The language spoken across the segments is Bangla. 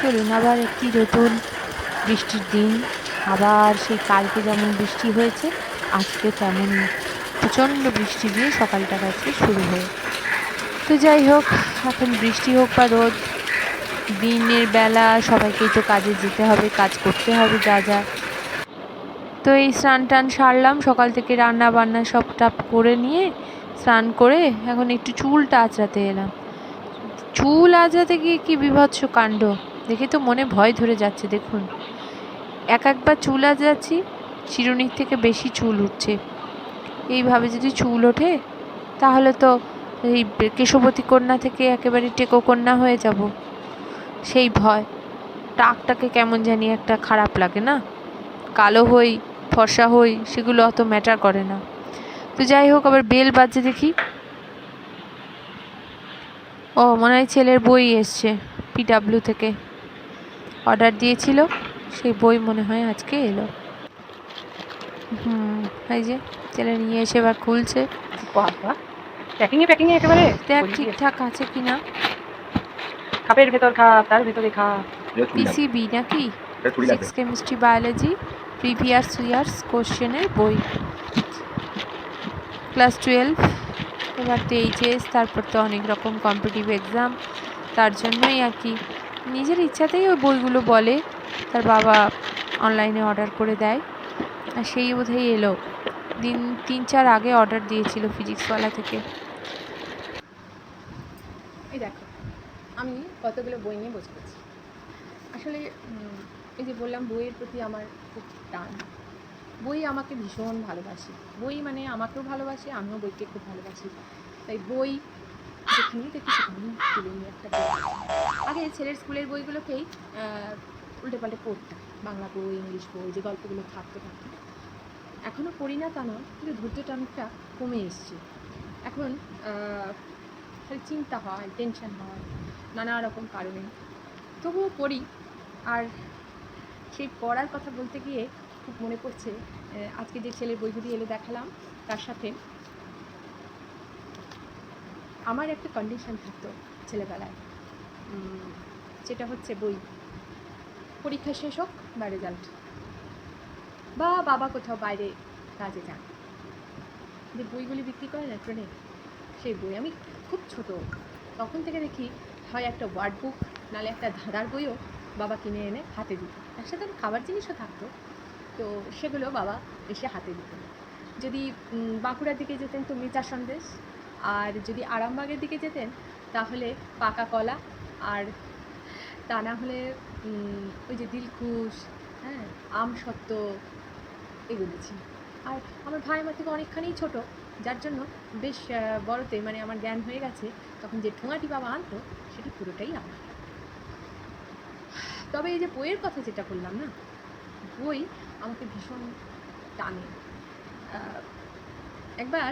চলুন আবার একটি নতুন বৃষ্টির দিন। আবার সেই কালকে যেমন বৃষ্টি হয়েছে, আজকে তেমন প্রচণ্ড বৃষ্টি দিয়ে সকালটা আজকে শুরু হয়ে। তো যাই হোক, এখন বৃষ্টি হোক বা রোদ, দিনের বেলা সবাইকেই তো কাজে যেতে হবে, কাজ করতে হবে যা যা। তো এই স্নান টান সারলাম, সকাল থেকে রান্না বান্না সব টাপ করে নিয়ে স্নান করে এখন একটু চুলটা আঁচড়াতে এলাম। চুল আঁচড়াতে গিয়ে কি বিভৎস কাণ্ড। দেখে তো মনে ভয় ধরে যাচ্ছে, দেখুন। এক একবার চুল আজ যাচ্ছি চিরুনির থেকে বেশি চুল উঠছে। এইভাবে যদি চুল ওঠে, তাহলে তো এই কেশবতী কন্যা থেকে একেবারে টেকো কন্যা হয়ে যাব। সেই ভয়, টাকটাকে কেমন জানি একটা খারাপ লাগে না? কালো হই, ফর্সা হই, সেগুলো অত ম্যাটার করে না। তো যাই হোক, আবার বেল বাজছে দেখি। ও, মনে হয় ছেলের বই এসছে পিডাব্লিউ থেকে। অর্ডার দিয়েছিল সেই বই মনে হয় আজকে এলো। হুম এই যে ছেলে নিয়ে এসে এবার খুলছে। বাবা প্যাকিংয়ে প্যাকিংয়ে একেবারে? দেখ ঠিকঠাক আছে কি না খাপের ভেতর খাপ তার ভেতরে খাপ পিসিবি নাকি? Six chemistry biology previous years কোশ্চেনের বই। ক্লাস টুয়েলভ এবার তো এইচএস তারপর তো অনেক রকম কম্পিটিভ এক্সাম তার জন্যই আর কি। নিজের ইচ্ছাতেই ওই বইগুলো বলে, তার বাবা অনলাইনে অর্ডার করে দেয়। আর সেই বোধহয় এলো। দিন, তিন, চার আগে অর্ডার দিয়েছিল ফিজিক্সওয়ালা থেকে। এই দেখো, আমি কতগুলো বই নিয়ে বসে গেছি আসলে এই যে বললাম, বইয়ের প্রতি আমার খুব টান। বই আমাকে ভীষণ ভালোবাসি। বই মানে আমাকেও ভালোবাসে, আমিও বইকে খুব ভালোবাসি। তাই বই যেখানেই দেখি সেখানেই তুলে নিয়ে একটা বই আগে ছেলের স্কুলের বইগুলোকেই উল্টে পাল্টে পড়তাম বাংলা বই, ইংলিশ বই, যে গল্পগুলো থাকতে, থাকতো। এখনও পড়ি না তা নয়, কিন্তু ধৈর্য টানটা কমে এসছে। এখন খালি চিন্তা হয় টেনশন হয়, নানা রকম কারণে। তবুও পড়ি। আর সেই পড়ার কথা বলতে গিয়ে খুব মনে পড়ছে আজকে যে ছেলের বইগুলি এলো দেখালাম, তার সাথে আমার একটা কন্ডিশন থাকতো ছেলেবেলায়। যেটা হচ্ছে বই। পরীক্ষা শেষ হোক, বা রেজাল্ট বা বাবা কোথাও বাইরে কাজে যান। যে বইগুলি বিক্রি করে না ট্রেনে সেই বই আমি খুব ছোট। তখন থেকে দেখি, হয় একটা ওয়ার্ড বুক নাহলে একটা ধাঁধার বইও বাবা কিনে এনে হাতে দিত। তার সাথে আবার খাবার জিনিসও থাকতো। তো সেগুলো বাবা এসে হাতে দিত। যদি বাঁকুড়ার দিকে যেতেন তো মিচা সন্দেশ আর যদি আরামবাগের দিকে যেতেন, তাহলে পাকা কলা আর তা না হলে ওই যে দিলখুশ হ্যাঁ আম সত্ত্ব এগুলো ছিল। আর আমার ভাই আমার থেকে অনেকখানি ছোট, যার জন্য বেশ বড়তে মানে আমার জ্ঞান হয়ে গেছে, তখন যে ঠোঙাটি বাবা আনতো, সেটি পুরোটাই আমার। তবে এই যে বইয়ের কথা যেটা বললাম না, বই আমাকে ভীষণ টানে। একবার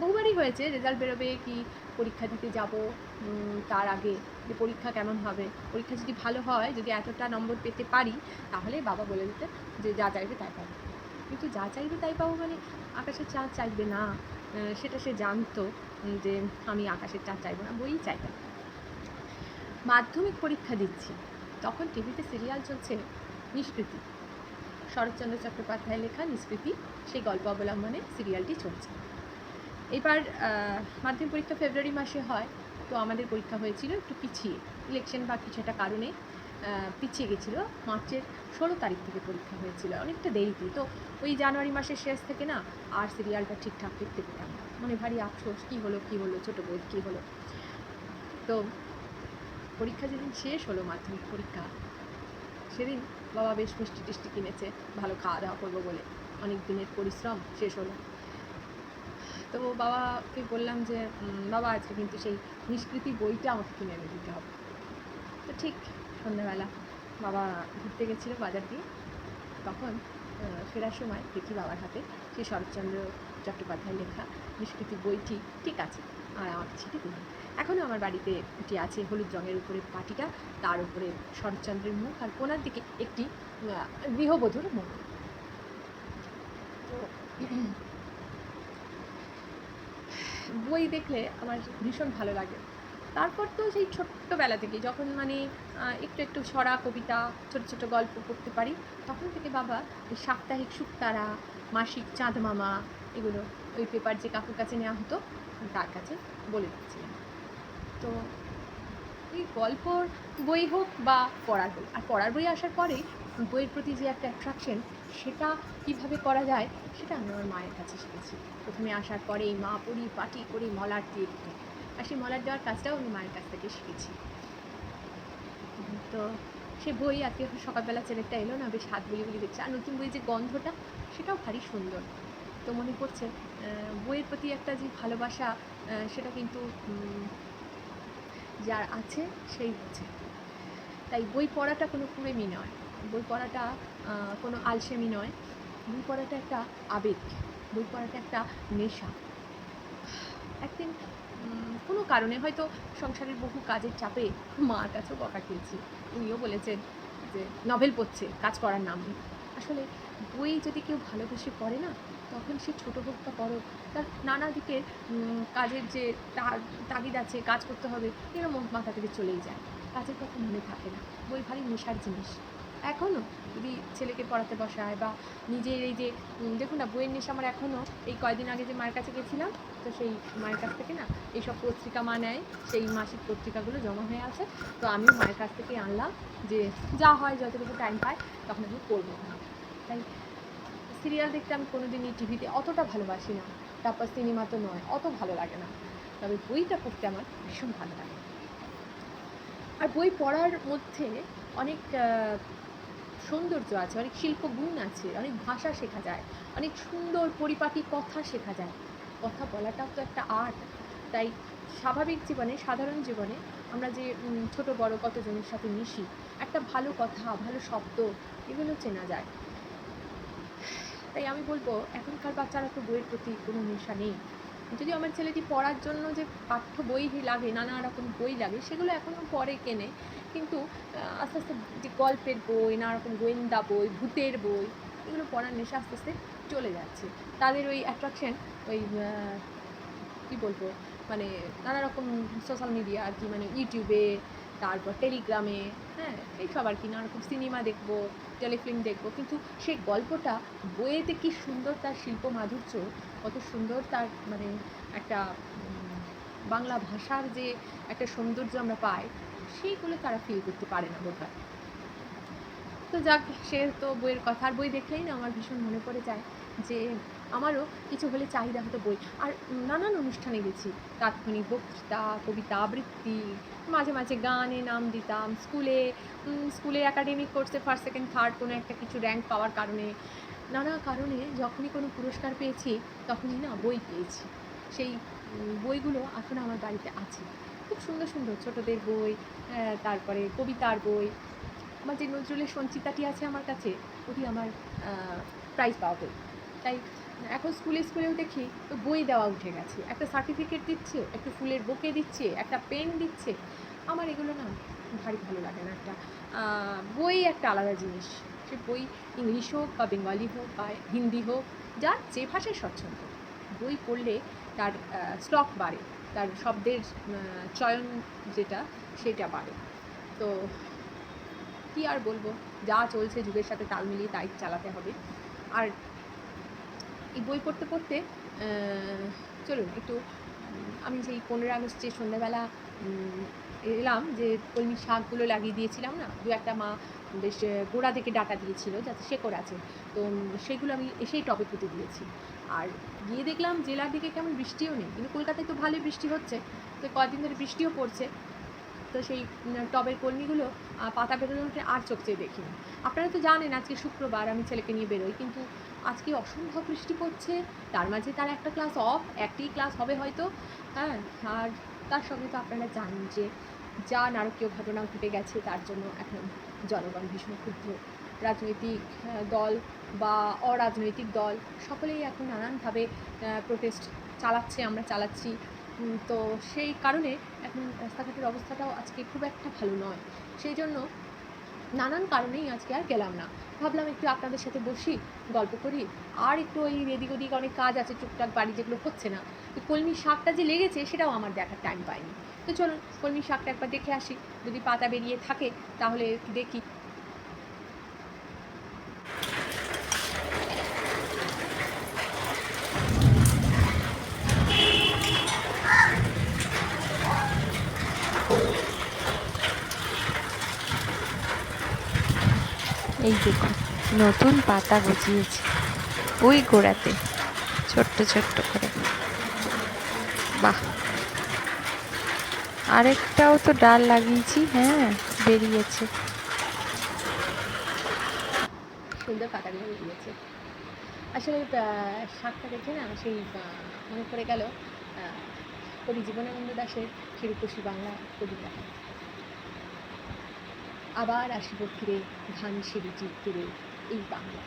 বহুবারই হয়েছে রেজাল্ট বেরোবে কি পরীক্ষা দিতে যাব তার আগে যে পরীক্ষা কেমন হবে। পরীক্ষা যদি ভালো হয়, যদি এতটা নম্বর পেতে পারি, তাহলে বাবা বলে দিতে যে যা চাইবে তাই পাবো। কিন্তু যা চাইবে তাই পাবো মানে আকাশের চাঁদ চাইবে না। সেটা সে জানতো যে আমি আকাশের চাঁদ চাইব না বই চাইবে মাধ্যমিক পরীক্ষা দিচ্ছি। তখন টিভিতে সিরিয়াল চলছে নিষ্কৃতি। শরৎচন্দ্র চট্টোপাধ্যায় লেখা নিষ্কৃতি, সেই গল্প অবলম্বনে সিরিয়ালটি চলছে। এবার মাধ্যমিক পরীক্ষা ফেব্রুয়ারি মাসে হয়, তো আমাদের পরীক্ষা হয়েছিল একটু পিছিয়ে। ইলেকশন বা কিছু একটা কারণে পিছিয়ে গেছিল। মার্চের ষোলো তারিখ থেকে পরীক্ষা হয়েছিল। অনেকটা দেরিতে। তো ওই জানুয়ারি মাসের শেষ থেকে না, আর সিরিয়ালটা ঠিকঠাক দেখতে পেতাম মনে ভারী আফসোস, কী হলো কী হলো, ছোটো বোধ কী হলো? তো পরীক্ষা যেদিন শেষ হলো, মাধ্যমিক পরীক্ষা, সেদিন বাবা বেশ মিষ্টি টিষ্টি কিনেছে, ভালো খাওয়া দাওয়া করব বলে। অনেক দিনের পরিশ্রম, শেষ হলো। তো বাবাকে বললাম যে বাবা, আজকে কিন্তু সেই নিষ্কৃতি বইটা আমাকে কিনে এনে দিতে হবে। তো ঠিক সন্ধ্যাবেলা বাবা ঘুরতে গেছিল বাজার দিয়ে। তখন ফেরার সময় দেখি বাবার হাতে সেই শরৎচন্দ্র চট্টোপাধ্যায় লেখা, নিষ্কৃতি বইটি, ঠিক আছে, আর আমার চিঠি দিল এখনও আমার বাড়িতে এটি আছে, হলুদ রঙের উপরে পাটিটা, তার উপরে শরৎচন্দ্রের মুখ, আর কোনার দিকে একটি গৃহবধূর মুখ। বই দেখলে আমার ভীষণ ভালো লাগে। তারপর তো সেই ছোট্টবেলা থেকে যখন মানে একটু একটু ছড়া কবিতা, ছোট ছোট গল্প পড়তে পারি, তখন থেকে বাবা সাপ্তাহিক শুক্তারা মাসিক চাঁদ মামা এগুলো ওই পেপার যে কাকুর কাছে নেওয়া হতো তার কাছে বলে দিচ্ছিলাম। তো এই গল্পর বই হোক বা পড়ার বই, আর পড়ার বই আসার পরে বইয়ের প্রতি যে একটা অ্যাট্রাকশন সেটা কীভাবে করা যায়, সেটা আমি আমার মায়ের কাছে শিখেছি। প্রথমে আসার পরেই মা পড়ি পাটি করি মলার দিয়ে দিত আর সেই মলার দেওয়ার কাজটাও আমি মায়ের কাছ থেকে শিখেছি। তো সে বই আজকে সকালবেলা ছেলেটা এলো না, বেশ হাত বলি বলি দেখছে। আর নতুন বই যে গন্ধটা, সেটাও ভারী সুন্দর। তো মনে আহ, বইয়ের প্রতি একটা যে ভালোবাসা সেটা কিন্তু যার আছে সেই হচ্ছে। তাই বই পড়াটা কোনো কুড়েমি নয়। বই পড়াটা কোনো আলসেমি নয়। বই পড়াটা একটা আবেগ। বই পড়াটা একটা নেশা। একদিন কোনো কারণে হয়তো সংসারের বহু কাজের চাপে মার কাছেও বকা খেয়েছি। উনিও বলেছেন যে নভেল পড়ছে কাজ করার নাম আসলে বই যদি কেউ ভালোবেসে পড়ে না তখন সে ছোটো হোক বা বড় তার নানা দিকের কাজের যে তাগিদ আছে, কাজ করতে হবে এরকম মাথা থেকে চলেই যায়। কাজের কথা মনে থাকে না, বই ভারী নেশার জিনিস। এখনও যদি ছেলেকে পড়াতে বসায় বা নিজের এই যে দেখুন না, বইয়ের নেশা আমার এখনও এই কয়দিন আগে যে মায়ের কাছে গেছিলাম, তো সেই মায়ের কাছ থেকে না, এইসব পত্রিকা মা নেয়, সেই মাসিক পত্রিকাগুলো জমা হয়ে আছে, তো আমি মায়ের কাছ থেকে আনলাম যে, যা হয়, যতটুকু টাইম পাই তখন আমি পড়ব। তাই সিরিয়াল দেখতে আমি কোনোদিনই টিভিতে অতটা ভালোবাসি না। তারপর সিনেমা তো নয়, অত ভালো লাগে না। তবে বইটা পড়তে আমার ভীষণ ভালো লাগে। আর বই পড়ার মধ্যে অনেক সৌন্দর্য আছে, অনেক শিল্পগুণ আছে, অনেক ভাষা শেখা যায়, অনেক সুন্দর পরিপাটি কথা শেখা যায়। কথা বলাটাও তো একটা আর্ট তাই স্বাভাবিক জীবনে, সাধারণ জীবনে আমরা যে ছোট বড় কতজনের সাথে মিশি, একটা ভালো কথা, ভালো শব্দ, এগুলো চেনা যায়। তাই আমি বলব, এখনকার বাচ্চারা তো বইয়ের প্রতি কোনো নেশা নেই। যদি আমার ছেলেটি পড়ার জন্য যে পাঠ্য বই লাগে, নানা রকম বই লাগে, সেগুলো এখনও পরে কেনে। কিন্তু আস্তে আস্তে যে গল্পের বই, নানা রকম গোয়েন্দা বই, ভূতের বই, এগুলো পড়ার নেশা আস্তে আস্তে চলে যাচ্ছে। তাদের ওই অ্যাট্রাকশন ওই কী বলব মানে নানা রকম সোশ্যাল মিডিয়া আর কি মানে ইউটিউবে তারপর টেলিগ্রামে হ্যাঁ এইসব আর কি, নানা রকম সিনেমা দেখব টেলিফিল্ম দেখব, কিন্তু সেই গল্পটা বইয়েতে কি সুন্দর তার শিল্প মাধুর্য, কত সুন্দর তার মানে একটা বাংলা ভাষার যে একটা সৌন্দর্য আমরা পাই, সেইগুলো তারা ফিল করতে পারে না বোধ হয় তো যাক, সে তো বইয়ের কথা, আর বই দেখলেই না, আমার ভীষণ মনে পড়ে যায় যে আমারও কিছু হলে চাহিদা হতো বই। আর নানান অনুষ্ঠানে গেছি। তাৎক্ষণিক বক্তৃতা, কবিতা আবৃত্তি, মাঝে মাঝে গানে নাম দিতাম। স্কুলে স্কুলে একাডেমিক কোর্সে ফার্স্ট সেকেন্ড থার্ড কোনো একটা কিছু র্যাঙ্ক পাওয়ার কারণে, নানা কারণে যখনই কোনো পুরস্কার পেয়েছি, তখনই না বই পেয়েছি। সেই বইগুলো এখন আমার বাড়িতে আছে। খুব সুন্দর সুন্দর ছোটদের বই তারপরে কবিতার বই। আমার যে নজরুলের সঞ্চিতাটি আছে আমার কাছে, ওটি আমার প্রাইজ পাওয়া বই। তাই এখন স্কুলে স্কুলেও দেখি তো বই দেওয়া উঠে গেছে। একটা সার্টিফিকেট দিচ্ছে, একটা ফুলের বুকে দিচ্ছে, একটা পেন দিচ্ছে। আমার এগুলো না ভারী ভালো লাগে না একটা। বই একটা আলাদা জিনিস। সে বই ইংলিশ হোক বা বেঙ্গলি হোক বা হিন্দি হোক, যার যে ভাষায় স্বচ্ছন্দ। বই পড়লে তার স্টক বাড়ে। তার শব্দের চয়ন যেটা, সেটা বাড়ে। তো কি আর বলব? যা চলছে যুগের সাথে তাল মিলিয়ে তাই চালাতে হবে। আর এই বই পড়তে পড়তে চলুন একটু, আমি সেই পনেরো আগস্ট যে সন্ধ্যাবেলা এলাম যে কলমি শাকগুলো লাগিয়ে দিয়েছিলাম না, দু একটা মা বেশ গোড়া থেকে ডাটা দিয়েছিল যাতে শেকড় আছে। তো সেগুলো আমি এসেই টপে পুঁতে দিয়েছি। আর গিয়ে দেখলাম জেলার দিকে কেমন বৃষ্টিও নেই, কিন্তু কলকাতায় তো ভালোই বৃষ্টি হচ্ছে। তো কয়েকদিন ধরে বৃষ্টিও পড়ছে। তো সেই টবের কলমিগুলো পাতা বেরোনোতে আর চোখ চেয়ে দেখিনি। আপনারা তো জানেন, আজকে শুক্রবার, আমি ছেলেকে নিয়ে বেরোই, কিন্তু আজকে অসম্ভব বৃষ্টি পড়ছে, তার মাঝে তার একটা ক্লাস অফ একটি ক্লাস হবে হয়তো হ্যাঁ আর তার সঙ্গে তো আপনারা জানেন যে যা নারকীয় ঘটনা ঘটে গেছে, তার জন্য এখন জনগণ ভীষণ ক্ষুব্ধ। রাজনৈতিক দল বা অরাজনৈতিক দল, সকলেই এখন নানানভাবে প্রোটেস্ট চালাচ্ছে, আমরা চালাচ্ছি। তো সেই কারণে এখন রাস্তাঘাটের অবস্থাটাও আজকে খুব একটা ভালো নয়। সেই জন্য নানান কারণেই আজকে আর গেলাম না। ভাবলাম একটু আপনাদের সাথে বসি, গল্প করি। আর একটু ওই এদিক ওদিক অনেক কাজ আছে, টুকটাক বাড়ি যেগুলো হচ্ছে না। তো কলমি শাকটা যে লেগেছে সেটাও আমার দেখার টাইম পাইনি। তো চলুন, কলমি শাকটা একবার দেখে আসি। যদি পাতা বেরিয়ে থাকে, তাহলে দেখি এই দেখুন নতুন পাতা গজিয়েছে। ওই গোড়াতে, ছোট্ট ছোট্ট করে। বাহ! আরেকটাও তো ডাল লাগিয়েছি হ্যাঁ বেরিয়েছে। সুন্দর পাতাগুলো বেরিয়েছে। আসলে শাকটা দেখে না, সেই মনে পড়ে গেল কবি জীবনানন্দ দাশের শিরুপসী বাংলা কবিতা। আবার আসিব ফিরে ধান সিঁড়িটির তীরে এই বাংলা।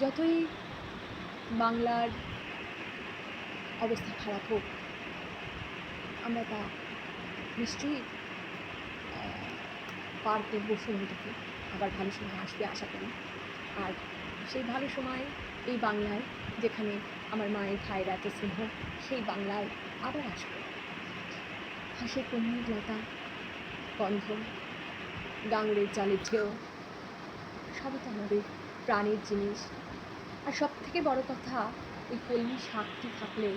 যতই বাংলার অবস্থা খারাপ হোক, আমরা তা নিশ্চয়ই পার করব সময়টাকে আবার ভালো সময় আসবে আশা করি। আর সেই ভালো সময় এই বাংলায়, যেখানে আমার মায়ের, ভাইয়ের এত স্নেহ, সেই বাংলায় আবার আসব। হাসে কন্যা লতা গন্ধ গাঙড়ের জলের ঢেউ সবই তো আমাদের প্রাণের জিনিস। আর সব থেকে বড় কথা, ওই কলমি শাকটি থাকলে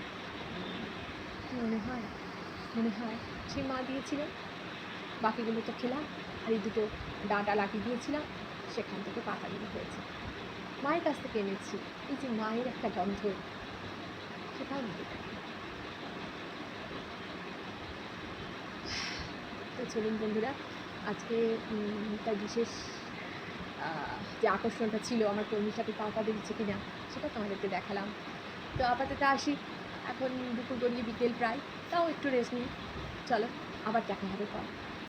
মনে হয়? মনে হয় সে মা দিয়েছিলেন? বাকিগুলো তো খেলাম, আর এই দুটো ডাঁটা লাগিয়ে দিয়েছিলাম, সেখান থেকে পাতাগুলো হয়েছে। মায়ের কাছ থেকে এনেছি, এই যে মায়ের একটা গন্ধ, সেটাও মনে থাকে তো চলুন বন্ধুরা, আজকে তার বিশেষ যে আকর্ষণটা ছিল আমার কর্মীর সাথে পাকা বেরিয়েছে কিনা, সেটা তোমাদেরকে দেখালাম। তো আপাতত আসি, এখন দুপুর গড়িয়ে বিকেল প্রায়, তাও একটু রেস্ট নিই। চলো, আবার দেখা হবে পর।